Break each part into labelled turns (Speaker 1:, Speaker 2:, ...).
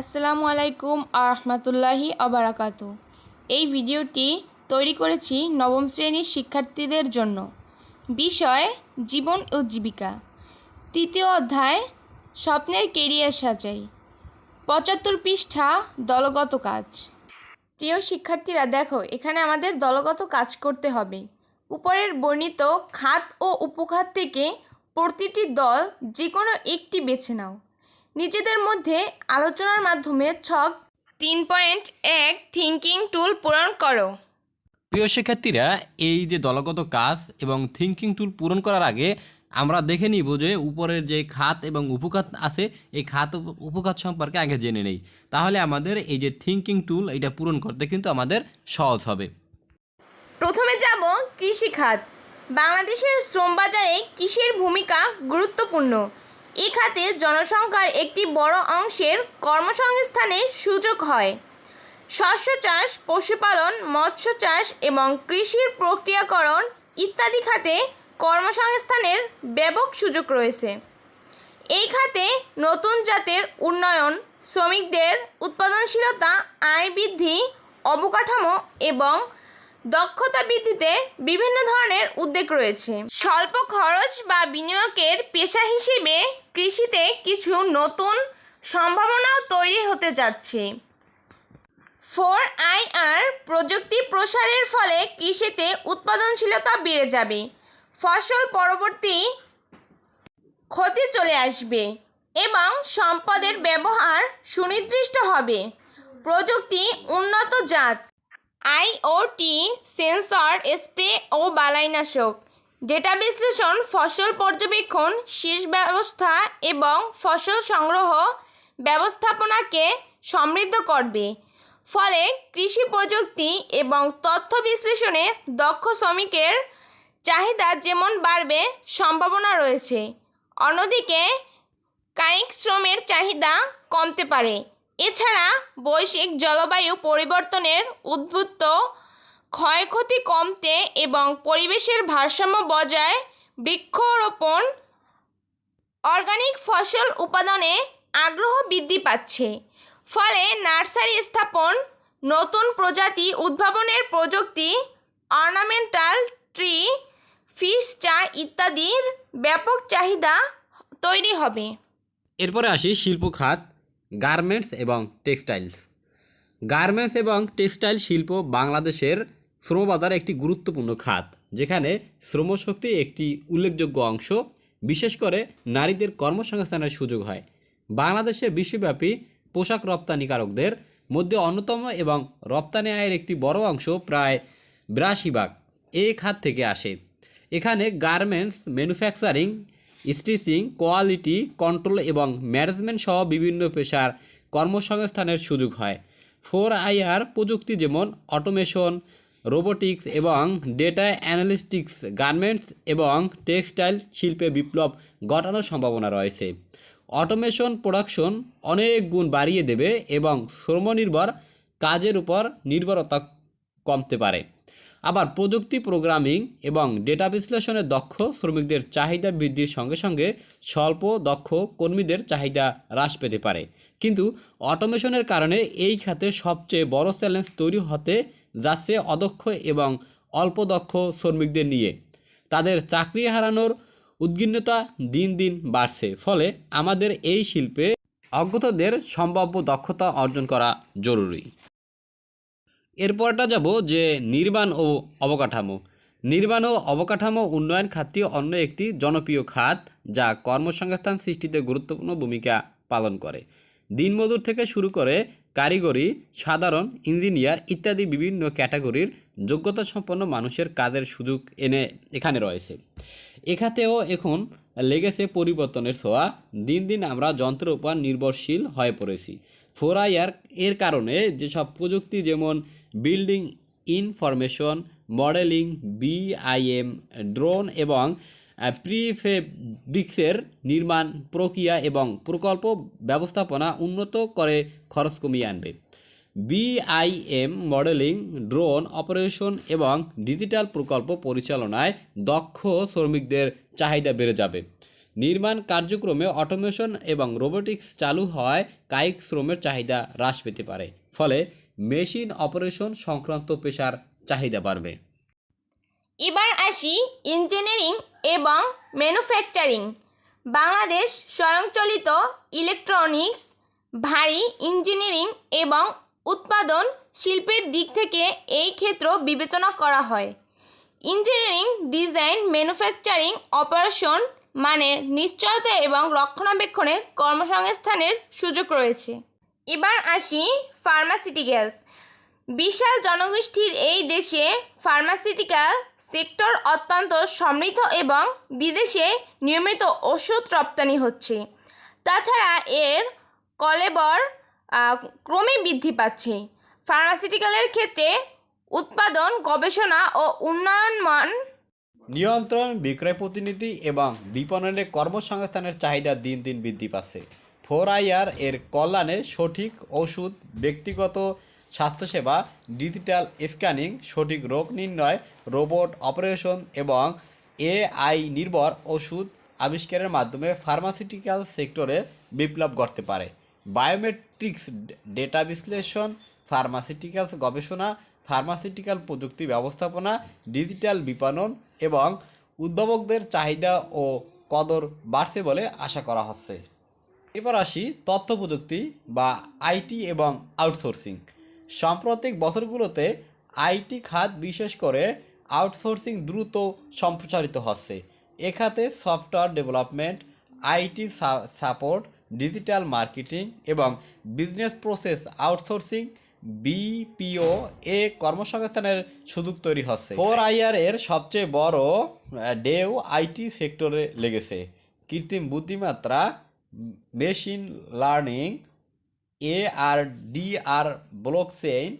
Speaker 1: আসসালামু আলাইকুম আহমতুল্লাহি আবরাকাতু। এই ভিডিওটি তৈরি করেছি নবম শ্রেণির শিক্ষার্থীদের জন্য। বিষয়, জীবন ও জীবিকা। তৃতীয় অধ্যায়, স্বপ্নের কেরিয়ার সাজাই। পঁচাত্তর পৃষ্ঠা, দলগত কাজ। প্রিয় শিক্ষার্থীরা, দেখো, এখানে আমাদের দলগত কাজ করতে হবে। উপরের বর্ণিত খাত ও উপখাত থেকে প্রতিটি দল যে কোনো একটি বেছে নাও। নিজেদের মধ্যে আলোচনার মাধ্যমে ছক তিন পয়েন্ট এক থিঙ্কিং টুল পূরণ করো।
Speaker 2: প্রিয় শিক্ষার্থীরা এই যে দলগত কাজ এবং থিঙ্কিং টুল পূরণ করার আগে আমরা দেখে নিব যে উপরের যে খাত এবং উপখাত আছে এই খাত উপখাত সম্পর্কে আগে জেনে নেই। তাহলে আমাদের এই যে থিঙ্কিং টুল এটা পূরণ করতে কিন্তু আমাদের সহজ হবে।
Speaker 1: প্রথমে যাব কৃষিখাত। বাংলাদেশের শ্রম বাজারে কৃষির ভূমিকা গুরুত্বপূর্ণ। এ খাতে জনসংখ্যার একটি বড় অংশের কর্মসংস্থানের সুযোগ হয়। শস্য চাষ, পশুপালন, মৎস্য চাষ এবং কৃষির প্রক্রিয়াকরণ ইত্যাদি খাতে কর্মসংস্থানের ব্যাপক সুযোগ রয়েছে। এই খাতে নতুন জাতের উন্নয়ন, শ্রমিকদের উৎপাদনশীলতা, আয় বৃদ্ধি, অবকাঠামো এবং দক্ষতা বৃদ্ধিতে বিভিন্ন ধরনের উদ্যোগ রয়েছে। স্বল্প খরচ বা বিনিয়োগের পেশা হিসেবে কৃষিতে কিছু নতুন সম্ভাবনাও তৈরি হতে যাচ্ছে। ফোর আইআর প্রযুক্তি প্রসারের ফলে কৃষিতে উৎপাদনশীলতা বেড়ে যাবে। ফসল পরবর্তী ক্ষতি চলে আসবে এবং সম্পদের ব্যবহার সুনির্দিষ্ট হবে। প্রযুক্তি উন্নত জাত। আইওটি সেন্সর স্প্রে ও বালাইনাশক। ডেটা বিশ্লেষণ, ফসল পর্যবেক্ষণ সেচ ব্যবস্থা এবং ফসল সংগ্রহ ব্যবস্থাপনাকে সমৃদ্ধ করবে। ফলে কৃষি প্রযুক্তি এবং তথ্য বিশ্লেষণে দক্ষ শ্রমিকের চাহিদা যেমন বাড়বে, সম্ভাবনা রয়েছে। অন্যদিকে, কায়িক শ্রমের চাহিদা কমতে পারে। এছাড়া বৈশ্বিক জলবায়ু পরিবর্তনের উদ্ভূত ক্ষয়ক্ষতি কমতে এবং পরিবেশের ভারসাম্য বজায় বৃক্ষরোপণ, অর্গানিক ফসল উৎপাদনে আগ্রহ বৃদ্ধি পাচ্ছে। ফলে নার্সারি স্থাপন, নতুন প্রজাতি উদ্ভাবনের প্রযুক্তি, অর্নামেন্টাল ট্রি, ফিশ চা ইত্যাদির ব্যাপক চাহিদা তৈরি হবে।
Speaker 2: এরপরে আসি শিল্প খাত। গার্মেন্টস এবং টেক্সটাইলস। গার্মেন্টস এবং টেক্সটাইল শিল্প বাংলাদেশের শ্রমবাজার একটি গুরুত্বপূর্ণ খাত, যেখানে শ্রমশক্তি একটি উল্লেখযোগ্য অংশ, বিশেষ করে নারীদের কর্মসংস্থানের সুযোগ হয়। বাংলাদেশে বিশ্বব্যাপী পোশাক রপ্তানিকারকদের মধ্যে অন্যতম এবং রপ্তানি আয়ের একটি বড় অংশ প্রায় বিরাশি ভাগ এই খাত থেকে আসে। এখানে garments, manufacturing stitching, quality, control এবং ম্যানেজমেন্ট সহ বিভিন্ন পেশার কর্মসংস্থানের সুযোগ হয়। ফোর আইআর প্রযুক্তি যেমন অটোমেশন, রোবোটিক্স এবং ডেটা অ্যানালিস্টিক্স, গার্মেন্টস এবং টেক্সটাইল শিল্পে বিপ্লব ঘটানোর সম্ভাবনা রয়েছে। অটোমেশন প্রোডাকশন অনেক গুণ বাড়িয়ে দেবে এবং শ্রমনির্ভর কাজের উপর নির্ভরতা কমতে পারে। আবার প্রযুক্তি প্রোগ্রামিং এবং ডেটা বিশ্লেষণে দক্ষ শ্রমিকদের চাহিদা বৃদ্ধির সঙ্গে সঙ্গে স্বল্প, দক্ষ কর্মীদের চাহিদা হ্রাস পেতে পারে। কিন্তু অটোমেশনের কারণে এই খাতে সবচেয়ে বড় চ্যালেঞ্জ তৈরি হতে যাচ্ছে অদক্ষ এবং অল্প দক্ষ শ্রমিকদের নিয়ে। তাদের চাকরি হারানোর উদ্গিন্নতা দিন দিন বাড়ছে, ফলে আমাদের এই শিল্পে অজ্ঞতাদের সম্ভাব্য দক্ষতা অর্জন করা জরুরি। এরপরটা যাব যে নির্মাণ ও অবকাঠামো। নির্মাণ ও অবকাঠামো উন্নয়ন খাতটি অন্য একটি জনপ্রিয় খাত যা কর্মসংস্থান সৃষ্টিতে গুরুত্বপূর্ণ ভূমিকা পালন করে। দিনমজুর থেকে শুরু করে কারিগরি, সাধারণ, ইঞ্জিনিয়ার ইত্যাদি বিভিন্ন ক্যাটাগরির যোগ্যতা সম্পন্ন মানুষের কাজের সুযোগ এনে এখানে রয়েছে। এখাতেও এখন লেগেছে পরিবর্তনের ছোঁয়া। দিন দিন আমরা যন্ত্রের উপর নির্ভরশীল হয়ে পড়েছি। ফোর আইআর এর কারণে যেসব প্রযুক্তি যেমন building information modelling BIM drone এবং প্রিফেব্রিক্সের নির্মাণ প্রক্রিয়া এবং প্রকল্প ব্যবস্থাপনা উন্নত করে খরচ কমিয়ে আনবে। বিআইএম মডেলিং ড্রোন অপারেশন এবং ডিজিটাল প্রকল্প পরিচালনায় দক্ষ শ্রমিকদের চাহিদা বেড়ে যাবে। নির্মাণ কার্যক্রমে অটোমেশন এবং রোবোটিক্স চালু হওয়ায় কায়িক শ্রমের চাহিদা হ্রাস পেতে পারে। ফলে মেশিন অপারেশন সংক্রান্ত পেশার চাহিদা বাড়বে।
Speaker 1: এবার আসি ইঞ্জিনিয়ারিং এবং ম্যানুফ্যাকচারিং। বাংলাদেশ স্বয়ংচালিত ইলেকট্রনিক্স, ভারী ইঞ্জিনিয়ারিং এবং উৎপাদন শিল্পের দিক থেকে এই ক্ষেত্র বিবেচনা করা হয়। ইঞ্জিনিয়ারিং, ডিজাইন, ম্যানুফ্যাকচারিং, অপারেশন মানের নিশ্চয়তা এবং রক্ষণাবেক্ষণের কর্মসংস্থানের সুযোগ রয়েছে। এবার আসি ফার্মাসিউটিক্যালস বিশাল জনগোষ্ঠীর এই দেশে ফার্মাসিউটিক্যাল সেক্টর অত্যন্ত সমৃদ্ধ এবং বিদেশে নিয়মিত ওষুধ রপ্তানি হচ্ছে। তাছাড়া এর কলেবর ক্রমে বৃদ্ধি পাচ্ছে। ফার্মাসিউটিক্যালের ক্ষেত্রে উৎপাদন, গবেষণা ও উন্নয়ন মান
Speaker 2: নিয়ন্ত্রণ, বিক্রয় প্রতিনিধি এবং বিপণনে কর্মসংস্থানের চাহিদা দিন দিন বৃদ্ধি পাচ্ছে। ফোর আইআর এর কল্যাণে সঠিক ওষুধ, ব্যক্তিগত স্বাস্থ্যসেবা, ডিজিটাল স্ক্যানিং, সঠিক রোগ নির্ণয়, রোবট অপারেশন এবং এআই নির্ভর ওষুধ আবিষ্কারের মাধ্যমে ফার্মাসিউটিক্যাল সেক্টরে বিপ্লব ঘটতে পারে। বায়োমেট্রিক্স ডেটা বিশ্লেষণ, ফার্মাসিউটিক্যালস গবেষণা, ফার্মাসিউটিক্যাল প্রযুক্তি ব্যবস্থাপনা, ডিজিটাল বিপণন এবং উদ্ভাবকদের চাহিদা ও কদর বাড়ছে বলে আশা করা হচ্ছে। এবার আসি তথ্য প্রযুক্তি বা আইটি এবং আউটসোর্সিং। সাম্প্রতিক বছরগুলোতে আইটি খাত বিশেষ করে আউটসোর্সিং দ্রুত সম্প্রসারিত হচ্ছে। এ খাতে software development, IT support, digital marketing এবং বিজনেস প্রসেস আউটসোর্সিং, বিপিও এ কর্মসংস্থানের সুযোগ তৈরি হচ্ছে। ফোর আইআর এর সবচেয়ে বড় ডেও আইটি সেক্টরে লেগেছে। কৃত্রিম বুদ্ধিমাত্রা machine learning, A R D R blockchain,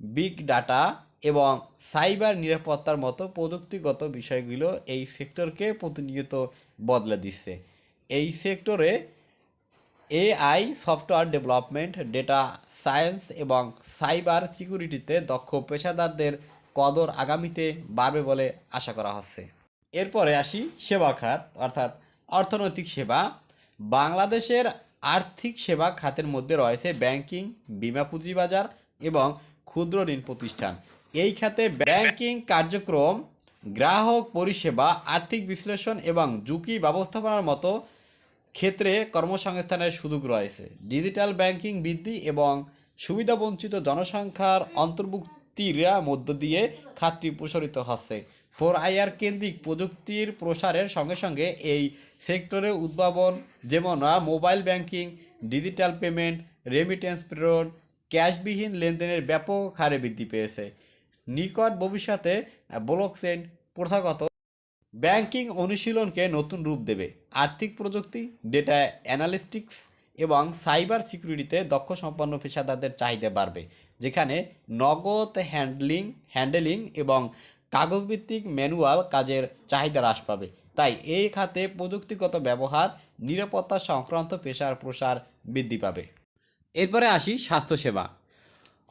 Speaker 2: big data এবং সাইবার নিরাপত্তার মতো প্রযুক্তিগত বিষয়গুলো এই সেক্টরকে প্রতিনিয়ত বদলে দিচ্ছে। এই সেক্টরে AI, software development, data science এবং সাইবার সিকিউরিটিতে দক্ষ পেশাদারদের কদর আগামীতে বাড়বে বলে আশা করা হচ্ছে। এরপরে আসি সেবা খাত, অর্থাৎ অর্থনৈতিক সেবা। বাংলাদেশের আর্থিক সেবা খাতের মধ্যে রয়েছে ব্যাংকিং, বিমা পুঁজিবাজার এবং ক্ষুদ্র ঋণ প্রতিষ্ঠান। এই খাতে ব্যাংকিং কার্যক্রম, গ্রাহক পরিষেবা, আর্থিক বিশ্লেষণ এবং ঝুঁকি ব্যবস্থাপনার মতো ক্ষেত্রে কর্মসংস্থানের সুযোগ রয়েছে। ডিজিটাল ব্যাংকিং বৃদ্ধি এবং সুবিধাবঞ্চিত জনসংখ্যার অন্তর্ভুক্তির মধ্য দিয়ে খাতটি প্রসারিত হচ্ছে। ফোর আইআর কেন্দ্রিক প্রযুক্তির প্রসারের সঙ্গে সঙ্গে এই সেক্টরে উদ্ভাবন, যেমন mobile banking, digital payment remittance প্রেরণ, ক্যাশবিহীন লেনদেনের ব্যাপক হারে বৃদ্ধি পেয়েছে। নিকট ভবিষ্যতে ব্লকচেন প্রথাগত ব্যাংকিং অনুশীলনকে নতুন রূপ দেবে। আর্থিক প্রযুক্তি ডেটা অ্যানালিস্টিক্স এবং সাইবার সিকিউরিটিতে দক্ষ সম্পন্ন পেশাদারদের চাহিদা বাড়বে, যেখানে নগদ হ্যান্ডলিং হ্যান্ডেলিং এবং কাগজভিত্তিক ম্যানুয়াল কাজের চাহিদা হ্রাস পাবে। তাই এই খাতে প্রযুক্তিগত ব্যবহার, নিরাপত্তা সংক্রান্ত পেশার প্রসার বৃদ্ধি পাবে। এরপরে আসি স্বাস্থ্যসেবা।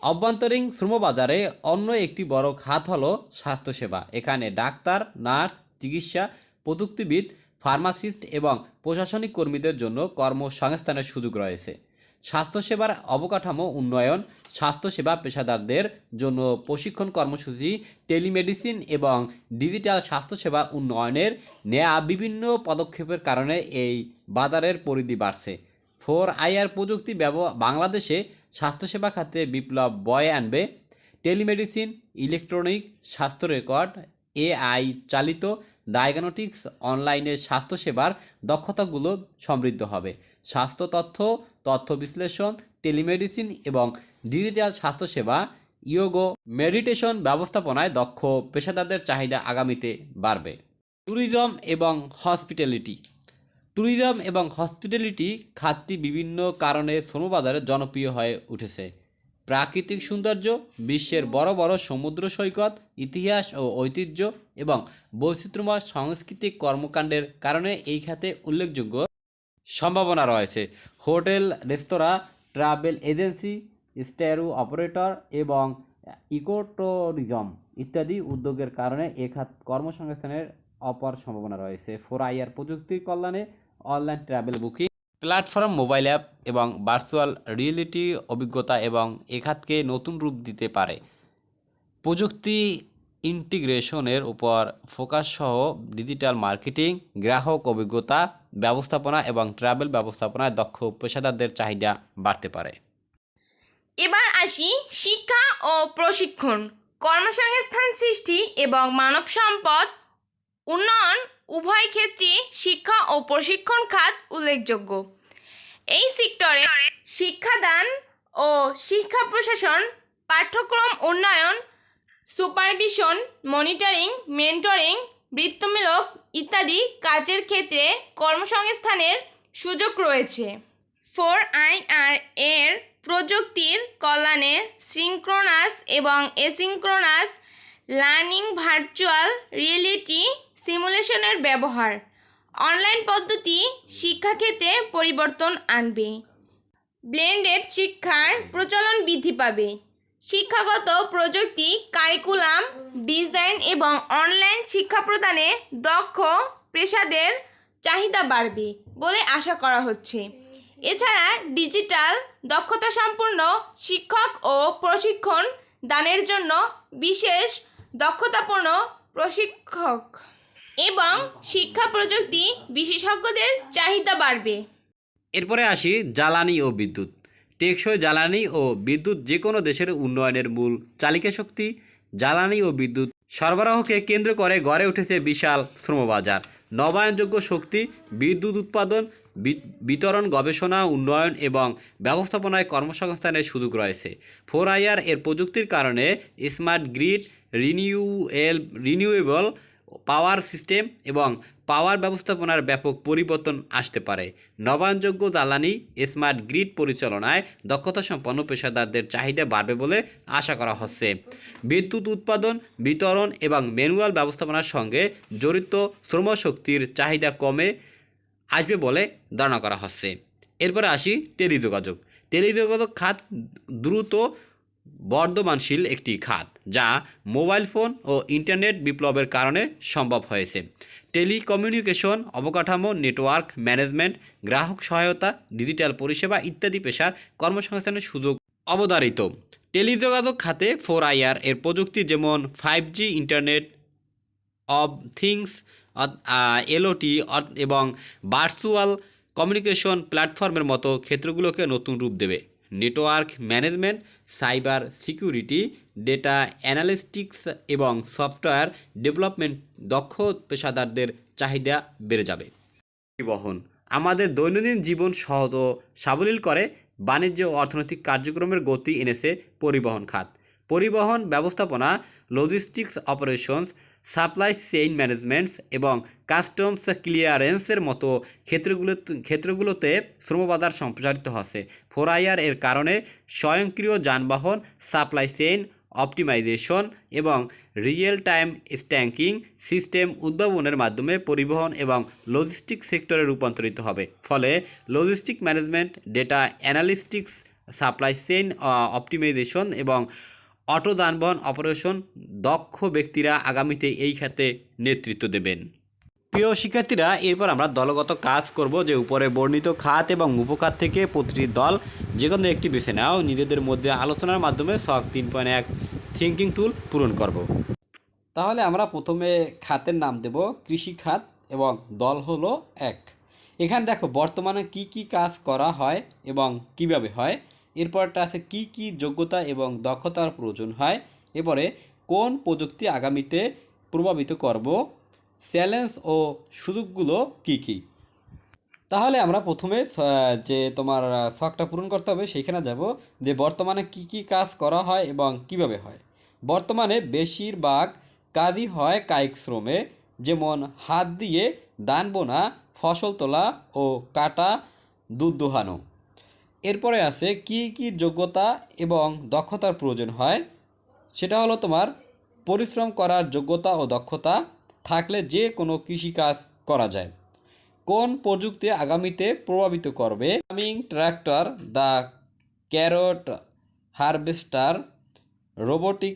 Speaker 2: অভ্যন্তরীণ শ্রমবাজারে অন্য একটি বড় খাত হলো স্বাস্থ্যসেবা। এখানে ডাক্তার, নার্স, চিকিৎসা, প্রযুক্তিবিদ, ফার্মাসিস্ট এবং প্রশাসনিক কর্মীদের জন্য কর্মসংস্থানের সুযোগ রয়েছে। স্বাস্থ্যসেবার অবকাঠামো উন্নয়ন, স্বাস্থ্যসেবা পেশাদারদের জন্য প্রশিক্ষণ কর্মসূচি, টেলিমেডিসিন এবং ডিজিটাল স্বাস্থ্যসেবা উন্নয়নের নেয়া বিভিন্ন পদক্ষেপের কারণে এই বাজারের পরিধি বাড়ছে। ফোর আইআর প্রযুক্তি বাংলাদেশে স্বাস্থ্যসেবা খাতে বিপ্লব বয়ে আনবে। টেলিমেডিসিন, ইলেকট্রনিক স্বাস্থ্য রেকর্ড এআই চালিত ডায়াগনটিক্স, অনলাইনে স্বাস্থ্যসেবার দক্ষতাগুলো সমৃদ্ধ হবে। স্বাস্থ্য তথ্য তথ্য বিশ্লেষণ, টেলিমেডিসিন এবং ডিজিটাল স্বাস্থ্যসেবা, ইয়োগো মেডিটেশন ব্যবস্থাপনায় দক্ষ। পেশাদারদের চাহিদা আগামীতে বাড়বে। ট্যুরিজম এবং হসপিটালিটি। ট্যুরিজম এবং হসপিটালিটি খাতটি বিভিন্ন কারণে শ্রমবাজারে জনপ্রিয় হয়ে উঠেছে। প্রাকৃতিক সৌন্দর্য, বিশ্বের বড় বড় সমুদ্র সৈকত, ইতিহাস ও ঐতিহ্য এবং বৈচিত্র্যময় সাংস্কৃতিক কর্মকাণ্ডের কারণে এই খাতে উল্লেখযোগ্য সম্ভাবনা রয়েছে। হোটেল, রেস্তোরাঁ, ট্রাভেল এজেন্সি স্ট্যারু অপারেটর এবং ইকোট্যুরিজম ইত্যাদি উদ্যোগের কারণে এ খাত কর্মসংস্থানের অপার সম্ভাবনা রয়েছে। ফোর আইয়ার প্রযুক্তির কল্যাণে online travel booking platform, mobile app এবং ভার্চুয়াল রিয়েলিটি অভিজ্ঞতা এবং এ খাতকে নতুন রূপ দিতে পারে। প্রযুক্তি ইন্টিগ্রেশনের উপর ফোকাস সহ ডিজিটাল মার্কেটিং, গ্রাহক অভিজ্ঞতা ব্যবস্থাপনা এবং ট্রাভেল ব্যবস্থাপনায় দক্ষ পেশাদারদের চাহিদা বাড়তে পারে।
Speaker 1: এবার আসি শিক্ষা ও প্রশিক্ষণ। কর্মসংস্থান সৃষ্টি এবং মানব সম্পদ উন্নয়ন উভয় ক্ষেত্রে শিক্ষা ও প্রশিক্ষণ খাত উল্লেখযোগ্য। এই সেক্টরে শিক্ষাদান ও শিক্ষা প্রশাসন, পাঠ্যক্রম উন্নয়ন সুপারভিশন মনিটরিং মেন্টরিং বৃত্তমূলক ইত্যাদি কাজের ক্ষেত্রে কর্মসংস্থানের সুযোগ রয়েছে। ফোর আইআর এর প্রযুক্তির কল্যাণে সিঙ্ক্রোনাস এবং এসিঙ্ক্রোনাস লার্নিং ভার্চুয়াল রিয়েলিটি সিমুলেশনের ব্যবহার। অনলাইন পদ্ধতি শিক্ষাক্ষেত্রে পরিবর্তন আনবে। ব্লেন্ডেড শিক্ষার প্রচলন বৃদ্ধি পাবে। শিক্ষাগত প্রযুক্তি, কারিকুলাম, ডিজাইন এবং অনলাইন শিক্ষা প্রদানে দক্ষ পেশাদের চাহিদা বাড়বে বলে আশা করা হচ্ছে। এছাড়া ডিজিটাল দক্ষতা সম্পন্ন শিক্ষক ও প্রশিক্ষণ দানের জন্য বিশেষ দক্ষতাপূর্ণ প্রশিক্ষক এবং শিক্ষা প্রযুক্তি বিশেষজ্ঞদের চাহিদা বাড়বে।
Speaker 2: এরপরে আসি জ্বালানি ও বিদ্যুৎ। টেকসই জ্বালানি ও বিদ্যুৎ যে কোনো দেশের উন্নয়নের মূল চালিকা শক্তি। জ্বালানি ও বিদ্যুৎ সরবরাহকে কেন্দ্র করে গড়ে উঠেছে বিশাল শ্রমবাজার। নবায়নযোগ্য শক্তি, বিদ্যুৎ উৎপাদন বিতরণ গবেষণা, উন্নয়ন এবং ব্যবস্থাপনায় কর্মসংস্থানের সুযোগ রয়েছে। ফোর আইআর এর প্রযুক্তির কারণে smart grid renewal renewable power system এবং পাওয়ার ব্যবস্থাপনার ব্যাপক পরিবর্তন আসতে পারে। নবায়নযোগ্য জ্বালানি, স্মার্ট গ্রিড পরিচালনায় দক্ষতা সম্পন্ন পেশাদারদের চাহিদা বাড়বে বলে আশা করা হচ্ছে। বিদ্যুৎ উৎপাদন, বিতরণ এবং ম্যানুয়াল ব্যবস্থাপনার সঙ্গে জড়িত শ্রমশক্তির চাহিদা কমে আসবে বলে ধারণা করা হচ্ছে। এরপরে আসি টেলিযোগাযোগ। টেলিযোগাযোগ খাত দ্রুত বর্ধমানশীল একটি খাত, যা মোবাইল ফোন ও ইন্টারনেট বিপ্লবের কারণে সম্ভব হয়েছে। টেলিকমিউনিকেশন, অবকাঠামো, নেটওয়ার্ক ম্যানেজমেন্ট, গ্রাহক সহায়তা, ডিজিটাল পরিষেবা ইত্যাদি পেশার কর্মসংস্থানের সুযোগ অবধারিত। টেলিযোগাযোগ খাতে ফোর আইআর এর প্রযুক্তি যেমন five G internet of things LOT এবং ভার্চুয়াল কমিউনিকেশন প্ল্যাটফর্মের মতো ক্ষেত্রগুলোকে নতুন রূপ দেবে। Network management, cyber security, data analytics এবং সফটওয়্যার ডেভেলপমেন্ট দক্ষ পেশাদারদের চাহিদা বেড়ে যাবে। পরিবহন। আমাদের দৈনন্দিন জীবন সহজ ও সাবলীল করে বাণিজ্য ও অর্থনৈতিক কার্যক্রমের গতি এনেছে পরিবহন খাত। পরিবহন ব্যবস্থাপনা logistics operations supply chain managements এবং কাস্টমস ক্লিয়ারেন্সের মতো ক্ষেত্রগুলো, ক্ষেত্রগুলোতে শ্রমবাজার সম্প্রসারিত হচ্ছে। ফোর আইআর এর কারণে স্বয়ংক্রিয় যানবাহন, সাপ্লাই চেইন, অপটিমাইজেশন এবং রিয়েল টাইম স্ট্যাঙ্কিং সিস্টেম উদ্ভাবনের মাধ্যমে পরিবহন এবং লজিস্টিক সেক্টরে রূপান্তরিত হবে। ফলে logistic management, data analytics, supply chain optimization এবং অটো যানবাহন অপারেশন দক্ষ ব্যক্তিরা আগামীতে এই খাতে নেতৃত্ব দেবেন। প্রিয় শিক্ষার্থীরা, এরপর আমরা দলগত কাজ করব যে উপরে বর্ণিত খাত এবং উপখাত থেকে প্রতিটি দল যে কোনো একটি বেছে নাও। নিজেদের মধ্যে আলোচনার মাধ্যমে শখ তিন পয়েন্ট এক থিঙ্কিং টুল পূরণ করব। তাহলে আমরা প্রথমে খাতের নাম দেব, কৃষি খাত এবং দল হলো এক। এখানে দেখো, বর্তমানে কি কি কাজ করা হয় এবং কীভাবে হয়। এরপরটা আছে কি কি যোগ্যতা এবং দক্ষতার প্রয়োজন হয়। এরপরে কোন প্রযুক্তি আগামীতে প্রভাবিত করব, চ্যালেঞ্জ ও সুযোগগুলো কি কি? তাহলে আমরা প্রথমে যে তোমার শখটা পূরণ করতে হবে সেইখানে যাব যে বর্তমানে কি কি কাজ করা হয় এবং কীভাবে হয়। বর্তমানে বেশিরভাগ কাজই হয় কায়িক শ্রমে, যেমন হাত দিয়ে দান বোনা, ফসল তোলা ও কাটা, দুধ দোহানো। এরপরে আছে কি কি যোগ্যতা এবং দক্ষতার প্রয়োজন হয়? সেটা হলো তোমার পরিশ্রম করার যোগ্যতা ও দক্ষতা থাকলে যে কোনো কৃষিকাজ করা যায়। কোন প্রযুক্তি আগামীতে প্রভাবিত করবে? Farming tractor the carrot harvester, robotic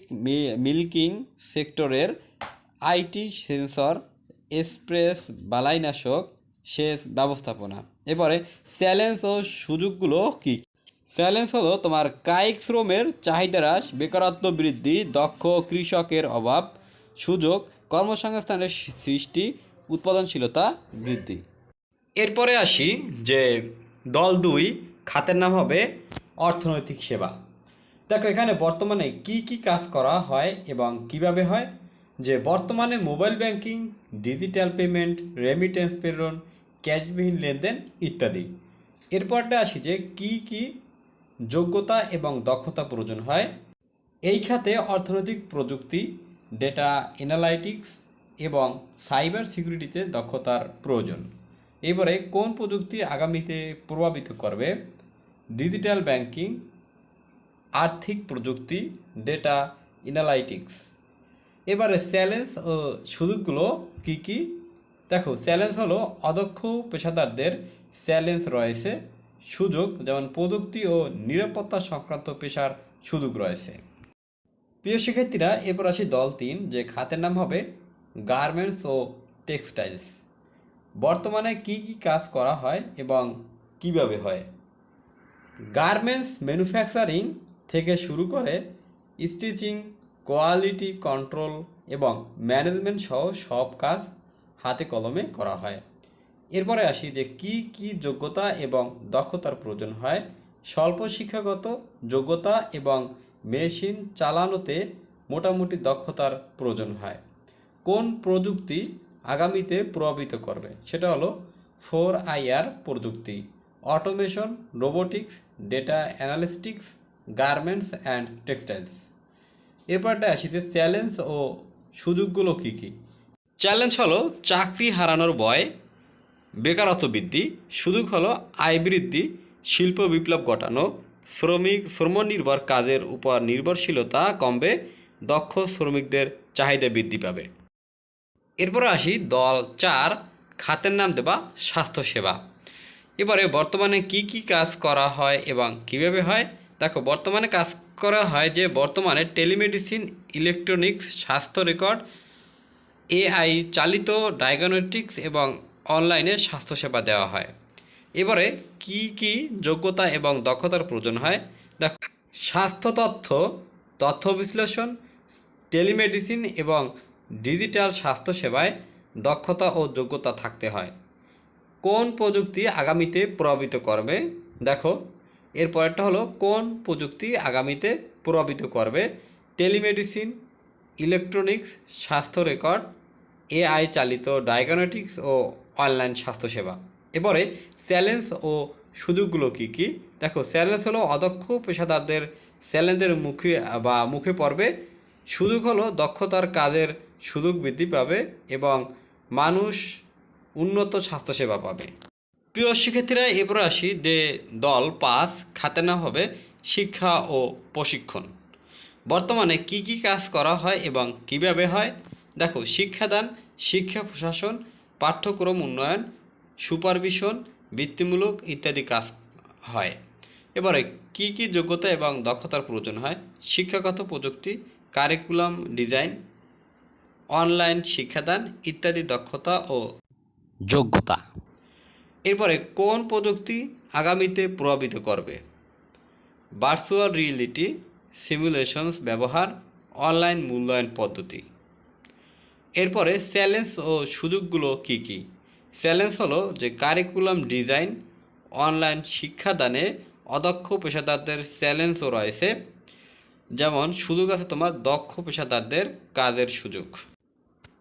Speaker 2: milking সেক্টরের আইটি সেন্সর, এক্সপ্রেস বালাইনাশক সেচ ব্যবস্থাপনা। এবারে চ্যালেঞ্জ ও সুযোগগুলো কী? চ্যালেঞ্জ হলো তোমার কায়িক শ্রমের চাহিদা হ্রাস বেকারত্ব বৃদ্ধি, দক্ষ কৃষকের অভাব, সুযোগ, কর্মসংস্থানের সৃষ্টি, উৎপাদনশীলতা বৃদ্ধি। এরপরে আসি যে দল দুই, খাতের নাম হবে অর্থনৈতিক সেবা। দেখো, এখানে বর্তমানে কি কি কাজ করা হয় এবং কীভাবে হয়? যে বর্তমানে mobile banking, digital payment, remittance প্রেরণ ক্যাশবিহীন লেনদেন ইত্যাদি। এরপরটা আসি যে কি কি যোগ্যতা এবং দক্ষতা প্রয়োজন হয়। এই খাতে অর্থনৈতিক প্রযুক্তি, ডেটা অ্যানালাইটিক্স এবং সাইবার সিকিউরিটিতে দক্ষতার প্রয়োজন। এবারে কোন প্রযুক্তি আগামীতে প্রভাবিত করবে? ডিজিটাল ব্যাংকিং, আর্থিক প্রযুক্তি, ডেটা অ্যানালাইটিক্স। এবারে চ্যালেঞ্জ ও সুযোগগুলো কি কি? দেখো চ্যালেঞ্জ হলো অদক্ষ পেশাদারদের চ্যালেঞ্জ রয়েছে, সুযোগ, যেমন প্রযুক্তি ও নিরাপত্তা সংক্রান্ত পেশার সুযোগ রয়েছে। প্রিয় শিক্ষার্থীরা, এরপর আসি দল তিন, যে খাতের নাম হবে গার্মেন্টস ও টেক্সটাইলস। বর্তমানে কি কি কাজ করা হয় এবং কীভাবে হয়? গার্মেন্টস ম্যানুফ্যাকচারিং থেকে শুরু করে স্টিচিং, কোয়ালিটি কন্ট্রোল এবং ম্যানেজমেন্ট সহ সব কাজ হাতে কলমে করা হয়। এরপরে আসি যে কি কি যোগ্যতা এবং দক্ষতার প্রয়োজন হয়। স্বল্প শিক্ষাগত যোগ্যতা এবং মেশিন চালানোতে মোটামুটি দক্ষতার প্রয়োজন হয়। কোন প্রযুক্তি আগামীতে প্রভাবিত করবে? সেটা হলো ফোর আইআর প্রযুক্তি। Automation, robotics, data analytics, garments and textiles. এরপরটা আসি যে চ্যালেঞ্জ ও সুযোগগুলো কী কী? চ্যালেঞ্জ হলো চাকরি হারানোর ভয় বেকারত্ব বৃদ্ধি, সুযোগ হলো আয় বৃদ্ধি, শিল্প বিপ্লব ঘটানো, শ্রমিক, শ্রমনির্ভর কাজের উপর নির্ভরশীলতা কমবে, দক্ষ শ্রমিকদের চাহিদা বৃদ্ধি পাবে। এরপরে আসি দল চার, খাতের নাম দেবা স্বাস্থ্যসেবা। এবারে বর্তমানে কি কি কাজ করা হয় এবং কীভাবে হয়? দেখো, বর্তমানে কাজ করা হয় যে বর্তমানে টেলিমেডিসিন, ইলেকট্রনিক্স, স্বাস্থ্য রেকর্ড এআই চালিত ডায়াগনস্টিক্স এবং অনলাইনে স্বাস্থ্যসেবা দেওয়া হয়। এবারে কি কি যোগ্যতা এবং দক্ষতার প্রয়োজন হয়? দেখো, স্বাস্থ্য তথ্য তথ্য বিশ্লেষণ, টেলিমেডিসিন এবং ডিজিটাল স্বাস্থ্যসেবায় দক্ষতা ও যোগ্যতা থাকতে হয়। কোন প্রযুক্তি আগামীতে প্রভাবিত করবে? দেখো এর পরেরটা হলো, কোন প্রযুক্তি আগামীতে প্রভাবিত করবে? টেলিমেডিসিন, ইলেকট্রনিক্স, স্বাস্থ্য রেকর্ড এআই চালিত ডায়াগনটিক্স ও অনলাইন স্বাস্থ্যসেবা। এবারে চ্যালেঞ্জ ও সুযোগগুলো কী কী? দেখো চ্যালেঞ্জ হলো অদক্ষ পেশাদারদের চ্যালেঞ্জের মুখে বা মুখে পড়বে। সুযোগ হলো দক্ষতার কাজের সুযোগ বৃদ্ধি পাবে এবং মানুষ উন্নত স্বাস্থ্যসেবা পাবে। প্রিয় শিক্ষার্থীরা, এরপর আসি যে দল পাস, খাতে নাম হবে শিক্ষা ও প্রশিক্ষণ। বর্তমানে কি কি কাজ করা হয় এবং কীভাবে হয়? দেখো, শিক্ষাদান শিক্ষা, প্রশাসন, পাঠ্যক্রম উন্নয়ন, সুপারভিশন, বৃত্তিমূলক ইত্যাদি কাজ হয়। এবারে কি কি যোগ্যতা এবং দক্ষতার প্রয়োজন হয়? শিক্ষাগত প্রযুক্তি কারিকুলাম ডিজাইন অনলাইন শিক্ষাদান ইত্যাদি দক্ষতা ও যোগ্যতা। এরপরে কোন প্রযুক্তি আগামীতে প্রভাবিত করবে? ভার্চুয়াল রিয়েলিটি সিমুলেশনস ব্যবহার অনলাইন মূল্যায়ন পদ্ধতি। এরপরে চ্যালেঞ্জ ও সুযোগগুলো কি কি? চ্যালেঞ্জ হলো যে কারিকুলাম ডিজাইন অনলাইন শিক্ষাদানে অদক্ষ পেশাদারদের চ্যালেঞ্জও রয়েছে। যেমন, সুযোগ আছে তোমার দক্ষ পেশাদারদের কাজের সুযোগ।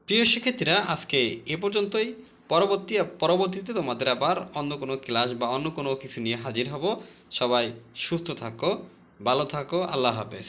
Speaker 2: প্রিয় শিক্ষার্থীরা, আজকে এ পর্যন্তই। পরবর্তী, পরবর্তীতে তোমাদের আবার অন্য কোনো ক্লাস বা অন্য কোনো কিছু নিয়ে হাজির হব। সবাই সুস্থ থাকো, ভালো থাকো, আল্লাহ হাফেজ।